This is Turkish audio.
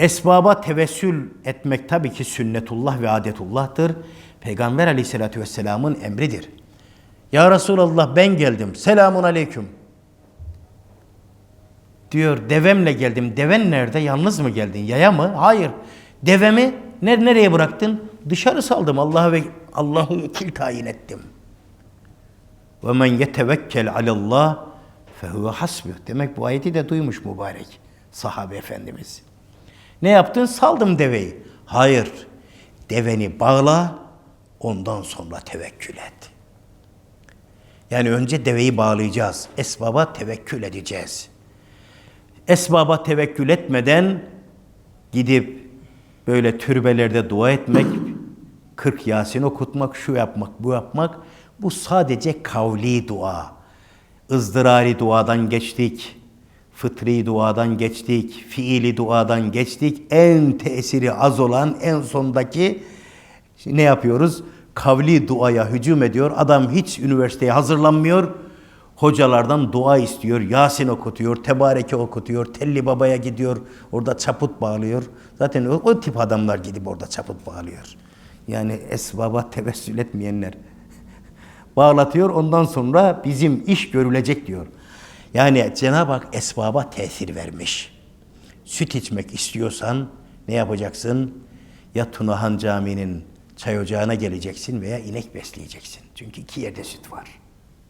Esbaba tevessül etmek tabii ki sünnetullah ve adetullah'tır. Peygamber aleyhissalatü vesselamın emridir. Ya Resulallah ben geldim. Selamun aleyküm. Diyor devemle geldim. Deven nerede? Yalnız mı geldin? Yaya mı? Hayır. Devemi ner nereye bıraktın? Dışarı saldım. Allah'a ve Allah'ı vekil tayin ettim. Ve men yetevekkel alallah fehuve hasbuh. Demek bu ayeti de duymuş mübarek sahabe efendimiz. Ne yaptın? Saldım deveyi. Hayır. Deveni bağla, ondan sonra tevekkül et. Yani önce deveyi bağlayacağız. Esbaba tevekkül edeceğiz. Esbaba tevekkül etmeden gidip böyle türbelerde dua etmek, 40 Yasin okutmak, şu yapmak, bu yapmak bu sadece kavli dua. ızdırari duadan geçtik. Fıtri duadan geçtik, fiili duadan geçtik. En tesiri az olan en sondaki ne yapıyoruz? Kavli duaya hücum ediyor. Adam hiç üniversiteye hazırlanmıyor. Hocalardan dua istiyor. Yasin okutuyor, Tebareke okutuyor, Telli Baba'ya gidiyor. Orada çaput bağlıyor. Zaten o, o tip adamlar gidip orada çaput bağlıyor. Yani esbaba tevessül etmeyenler bağlatıyor. Ondan sonra bizim iş görülecek diyor. Yani Cenab-ı Hak esbaba tesir vermiş. Süt içmek istiyorsan ne yapacaksın? Ya Tunahan Camii'nin çay ocağına geleceksin veya inek besleyeceksin. Çünkü iki yerde süt var.